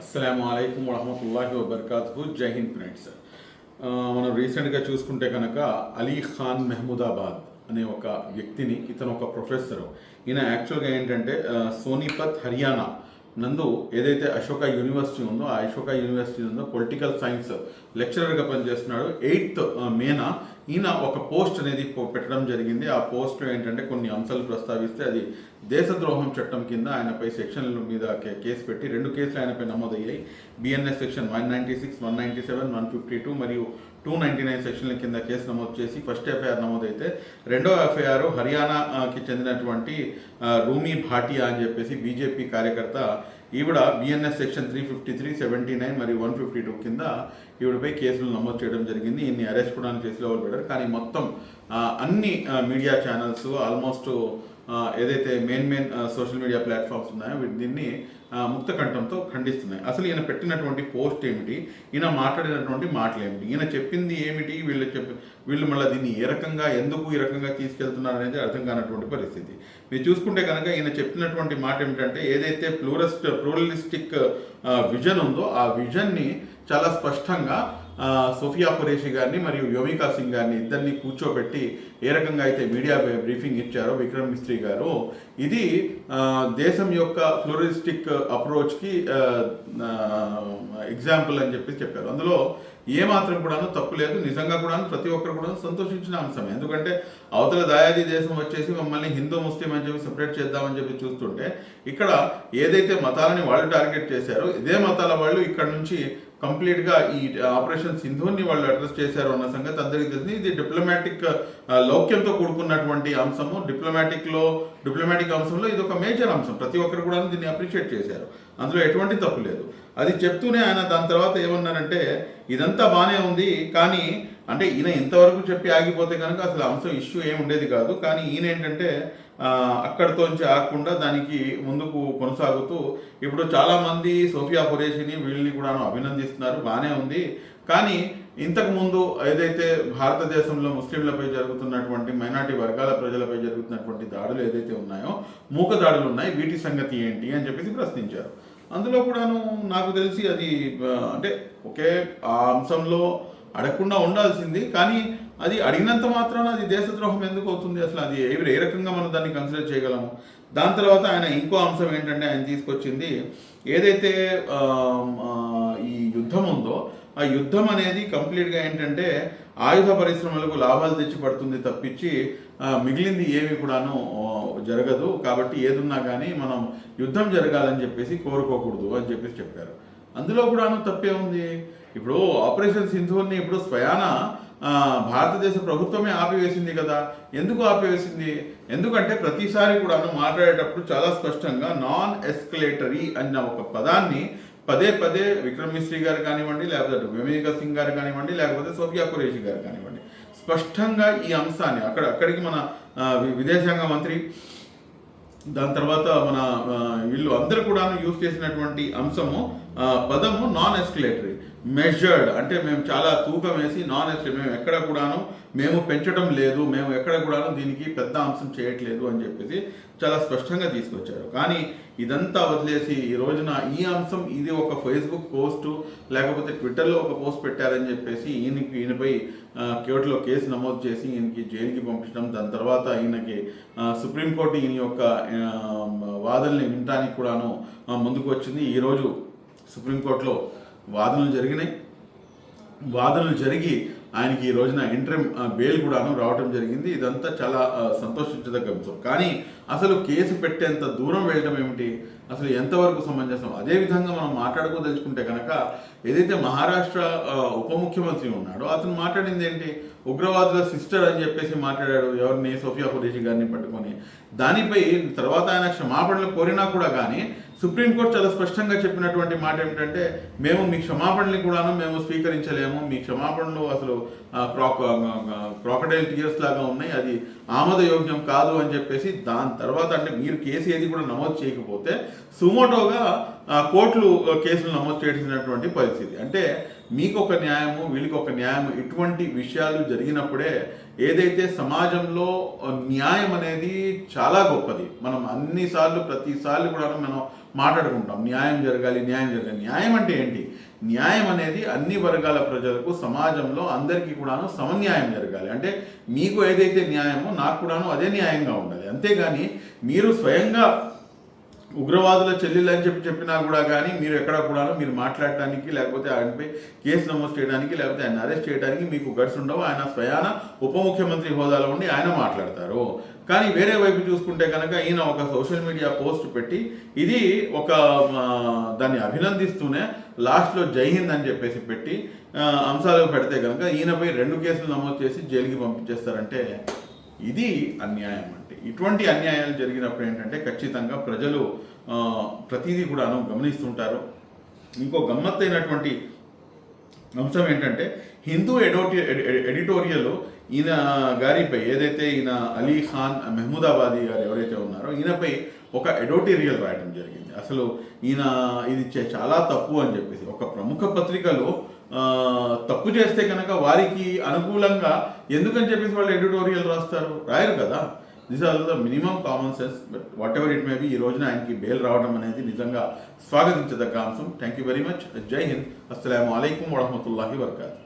అస్సలం అయికం వరహమతుల్లాహి వబర్కాతు జై హింద్ ఫ్రెండ్స్. మనం రీసెంట్గా చూసుకుంటే కనుక అలీ ఖాన్ మెహమూదాబాద్ అనే ఒక వ్యక్తిని ఇతను ఒక ప్రొఫెసర్. ఈయన యాక్చువల్గా ఏంటంటే సోనీపత్ హర్యానా నందు ఏదైతే అశోక యూనివర్సిటీ ఉందో ఆ అశోక యూనివర్సిటీ ఉందో పొలిటికల్ సైన్స్ లెక్చరర్గా పనిచేస్తున్నాడు. ఎయిత్ మేనా ఈయన ఒక పోస్ట్ అనేది పెట్టడం జరిగింది. ఆ పోస్ట్ ఏంటంటే కొన్ని అంశాలు ప్రస్తావిస్తే అది దేశద్రోహం చట్టం కింద ఆయనపై సెక్షన్ల మీద కేసు పెట్టి రెండు కేసులు ఆయనపై నమోదయ్యాయి. BNS section one ninety six one ninety seven one fifty two మరియు టూ నైంటీ నైన్ సెక్షన్ల కింద కేసు నమోదు చేసి ఫస్ట్ ఎఫ్ఐఆర్ నమోదైతే రెండో ఎఫ్ఐఆర్ హర్యానాకి చెందినటువంటి రూమీ భాటియా అని చెప్పేసి బీజేపీ కార్యకర్త ఈవిడ BNS section three fifty three seventy nine మరియు వన్ ఫిఫ్టీ టూ కింద ఈవిడపై కేసులు నమోదు చేయడం జరిగింది. ఇన్ని అరెస్ట్ కూడా కేసులు ఎవరు పెట్టారు. కానీ మొత్తం అన్ని మీడియా ఛానల్స్ ఆల్మోస్ట్ ఏదైతే main main social media platforms ఉన్నాయో వీటి దీన్ని ముక్త కంఠంతో ఖండిస్తున్నాయి. అసలు ఈయన పెట్టినటువంటి పోస్ట్ ఏమిటి? ఈయన మాట్లాడినటువంటి మాటలు ఏమిటి ఈయన చెప్పింది ఏమిటి? వీళ్ళు చెప్పి వీళ్ళు మళ్ళీ దీన్ని ఏ రకంగా ఎందుకు ఈ రకంగా తీసుకెళ్తున్నారు అనేది అర్థం కానటువంటి పరిస్థితి. మీరు చూసుకుంటే కనుక ఈయన చెప్పినటువంటి మాట ఏమిటంటే ఏదైతే ప్లూరస్ట్ ప్లూరలిస్టిక్ విజన్ ఉందో ఆ విజన్ని చాలా స్పష్టంగా సోఫియా ఖురేషి గారిని మరియు యోమికా సింగ్ గారిని ఇద్దరిని కూర్చోబెట్టి ఏ రకంగా అయితే మీడియా బ్రీఫింగ్ ఇచ్చారో విక్రమ్ మిస్త్రీ గారు ఇది దేశం యొక్క ఫ్లోరిస్టిక్ అప్రోచ్కి ఎగ్జాంపుల్ అని చెప్పి చెప్పారు. అందులో ఏ మాత్రం కూడాను తప్పు లేదు నిజంగా కూడాను ప్రతి ఒక్కరు కూడా సంతోషించిన అంశం ఎందుకంటే అవతల దాయాది దేశం వచ్చేసి మమ్మల్ని హిందూ ముస్లిం అని చెప్పి సెపరేట్ చేద్దామని చెప్పి చూస్తుంటే ఇక్కడ ఏదైతే మతాలని వాళ్ళు టార్గెట్ చేశారో ఇదే మతాల వాళ్ళు ఇక్కడ నుంచి కంప్లీట్గా ఈ ఆపరేషన్ సింధుని వాళ్ళు అడ్రస్ చేశారు అన్న సంగతి అందరికీ తెలిసింది. ఇది డిప్లొమాటిక్ లౌక్యంతో కూడుకున్నటువంటి అంశము. డిప్లొమాటిక్లో డిప్లొమాటిక్ అంశంలో ఇది ఒక మేజర్ అంశం. ప్రతి ఒక్కరు కూడా దీన్ని అప్రిషియేట్ చేశారు. అందులో ఎటువంటి తప్పు లేదు. అది చెప్తూనే ఆయన దాని తర్వాత ఏమన్నారంటే ఇదంతా బాగానే ఉంది కానీ అంటే ఈయన ఇంతవరకు చెప్పి ఆగిపోతే కనుక అసలు అంశం ఇష్యూ ఏమి ఉండేది కాదు. కానీ ఈయన ఏంటంటే అక్కడితోంచి ఆగకుండా దానికి ముందుకు కొనసాగుతూ ఇప్పుడు చాలామంది సోఫియా ఖురేషిని వీళ్ళని కూడా అభినందిస్తున్నారు బాగానే ఉంది. కానీ ఇంతకుముందు ఏదైతే భారతదేశంలో ముస్లింలపై జరుగుతున్నటువంటి మైనార్టీ వర్గాల ప్రజలపై జరుగుతున్నటువంటి దాడులు ఏదైతే ఉన్నాయో మూక దాడులు ఉన్నాయి వీటి సంగతి ఏంటి అని చెప్పేసి ప్రశ్నించారు. అందులో కూడాను నాకు తెలిసి అది అంటే ఒకే ఆ అంశంలో అడగకుండా ఉండాల్సింది. కానీ అది అడిగినంత మాత్రాన అది దేశద్రోహం ఎందుకు అవుతుంది? అసలు అది ఏ ఏ రకంగా మనం దాన్ని కన్సిడర్ చేయగలము? దాని తర్వాత ఆయన ఇంకో అంశం ఏంటంటే ఆయన తీసుకొచ్చింది ఏదైతే ఈ యుద్ధం ఉందో ఆ యుద్ధం అనేది కంప్లీట్గా ఏంటంటే ఆయుధ పరిశ్రమలకు లాభాలు తెచ్చి పడుతుంది తప్పించి మిగిలింది ఏమి కూడాను జరగదు. కాబట్టి ఏదున్నా కానీ మనం యుద్ధం జరగాలని చెప్పేసి కోరుకోకూడదు అని చెప్పేసి చెప్పారు. అందులో కూడాను తప్పే ఉంది. ఇప్పుడు ఆపరేషన్ సింధువుని ఇప్పుడు స్వయాన భారతదేశ ప్రభుత్వమే ఆపివేసింది కదా. ఎందుకు ఆపివేసింది? ఎందుకంటే ప్రతిసారి కూడాను మాట్లాడేటప్పుడు చాలా స్పష్టంగా నాన్ ఎస్కలేటరీ అన్న ఒక పదాన్ని పదే పదే విక్రమ్ మిశ్రీ గారు కానివ్వండి లేకపోతే వివేక సింగ్ గారు కానివ్వండి లేకపోతే సోఫియా ఖురేషి గారు కానివ్వండి. స్పష్టంగా ఈ అంశాన్ని అక్కడ అక్కడికి మన వి- విదేశాంగ మంత్రి దాని తర్వాత మన వీళ్ళు అందరు కూడా యూజ్ చేసినటువంటి అంశము పదము నాన్ ఎస్కలేటరీ మెజర్డ్ అంటే మేము చాలా తూకం వేసి నాన్ ఎస్కలేటరీ మేము ఎక్కడ కూడాను మేము పెంచడం లేదు మేము ఎక్కడ కూడాను దీనికి పెద్ద అంశం చేయట్లేదు అని చెప్పేసి చాలా స్పష్టంగా తీసుకొచ్చారు. కానీ ఇదంతా వదిలేసి ఈ రోజున ఈ అంశం ఇది ఒక ఫేస్బుక్ పోస్టు లేకపోతే ట్విట్టర్లో ఒక పోస్ట్ పెట్టారని చెప్పేసి ఈయనకి ఈయనపై కోర్టులో కేసు నమోదు చేసి ఈయనకి జైలుకి పంపించడం దాని తర్వాత ఈయనకి సుప్రీంకోర్టు ఈయన యొక్క వాదనని వినటానికి కూడాను ముందుకు వచ్చింది. ఈరోజు సుప్రీంకోర్టులో వాదనలు జరిగినాయి. వాదనలు జరిగి ఆయనకి ఈ రోజున ఇంటర్మ్ బెయిల్ కూడా రావటం జరిగింది. ఇదంతా చాలా సంతోషించదగ్గ అంశం. కానీ అసలు కేసు పెట్టేంత దూరం వెళ్ళటం ఏమిటి? అసలు ఎంతవరకు సమంజసం? అదే విధంగా మనం మాట్లాడుకోదలుచుకుంటే కనుక ఏదైతే మహారాష్ట్ర ఉప ముఖ్యమంత్రి ఉన్నాడో అతను మాట్లాడింది ఏంటి? ఉగ్రవాదుల సిస్టర్ అని చెప్పేసి మాట్లాడాడు ఎవరిని? సోఫియా ఖురేషి గారిని పట్టుకొని. దానిపై తర్వాత ఆయన క్షమాపణలు కోరినా కూడా కానీ సుప్రీంకోర్టు చాలా స్పష్టంగా చెప్పినటువంటి మాట ఏమిటంటే మేము మీ క్షమాపణలు కూడాను మేము స్వీకరించలేము మీ క్షమాపణలు అసలు క్రాకడైల్ టీయర్స్ లాగా ఉన్నాయి అది ఆమోదయోగ్యం కాదు అని చెప్పేసి దాని తర్వాత అంటే మీరు కేసు ఏది కూడా నమోదు చేయకపోతే సుమోటోగా కోర్టులు కేసులు నమోదు చేసినటువంటి పరిస్థితి. అంటే మీకు ఒక న్యాయము వీళ్ళకి ఒక న్యాయము ఇటువంటి విషయాలు జరిగినప్పుడే ఏదైతే సమాజంలో న్యాయం అనేది చాలా గొప్పది మనం అన్నిసార్లు ప్రతిసార్లు కూడా మనం మాట్లాడుకుంటాం న్యాయం జరగాలి న్యాయం జరగాలి. న్యాయం అంటే ఏంటి? న్యాయం అనేది అన్ని వర్గాల ప్రజలకు సమాజంలో అందరికీ కూడాను సమన్యాయం జరగాలి. అంటే మీకు ఏదైతే న్యాయమో నాకు కూడాను అదే న్యాయంగా ఉండాలి. అంతేగాని మీరు స్వయంగా ఉగ్రవాదుల చెల్లెలు అని చెప్పి చెప్పినా కూడా కానీ మీరు ఎక్కడ కూడా మీరు మాట్లాడటానికి లేకపోతే ఆయనపై కేసు నమోదు చేయడానికి లేకపోతే ఆయన అరెస్ట్ చేయడానికి మీకు గడ్స్ ఉండవు. ఆయన స్వయాన ఉప ముఖ్యమంత్రి హోదాలో ఉండి ఆయన మాట్లాడతారు. కానీ వేరే వైపు చూసుకుంటే కనుక ఈయన ఒక సోషల్ మీడియా పోస్ట్ పెట్టి ఇది ఒక దాన్ని అభినందిస్తూనే లాస్ట్లో జై హింద్ అని చెప్పేసి పెట్టి అంశాలు పెడితే కనుక ఈయనపై రెండు కేసులు నమోదు చేసి జైలుకి పంపించేస్తారంటే ఇది అన్యాయం అంటే. ఇటువంటి అన్యాయాలు జరిగినప్పుడు ఏంటంటే ఖచ్చితంగా ప్రజలు ప్రతిదీ కూడాను గమనిస్తుంటారు. ఇంకో గమ్మత్తైనటువంటి అంశం ఏంటంటే హిందూ ఎడోటి ఎడి- ఎడిటోరియల్ ఈయన గారిపై ఏదైతే ఈయన అలీ ఖాన్ మెహమూదాబాదీ గారు ఎవరైతే ఉన్నారో ఈయనపై ఒక ఎడోటోరియల్ రాయడం జరిగింది. అసలు ఈయన ఇది చాలా తప్పు అని చెప్పేసి ఒక ప్రముఖ పత్రికలో తప్పు చేస్తే కనుక వారికి అనుకూలంగా ఎందుకని చెప్పేసి వాళ్ళు ఎడిటోరియల్ రాస్తారు? రాయరు కదా. This are the minimum common sense but whatever it may be ఈ రోజున ఆయనకి బెయిల్ రావడం అనేది నిజంగా స్వాగతించదగ్గ అంశం. థ్యాంక్ యూ వెరీ మచ్ జై హింద్. అస్సలం అయికం వరహమతుల్లాహి వర్కాతు.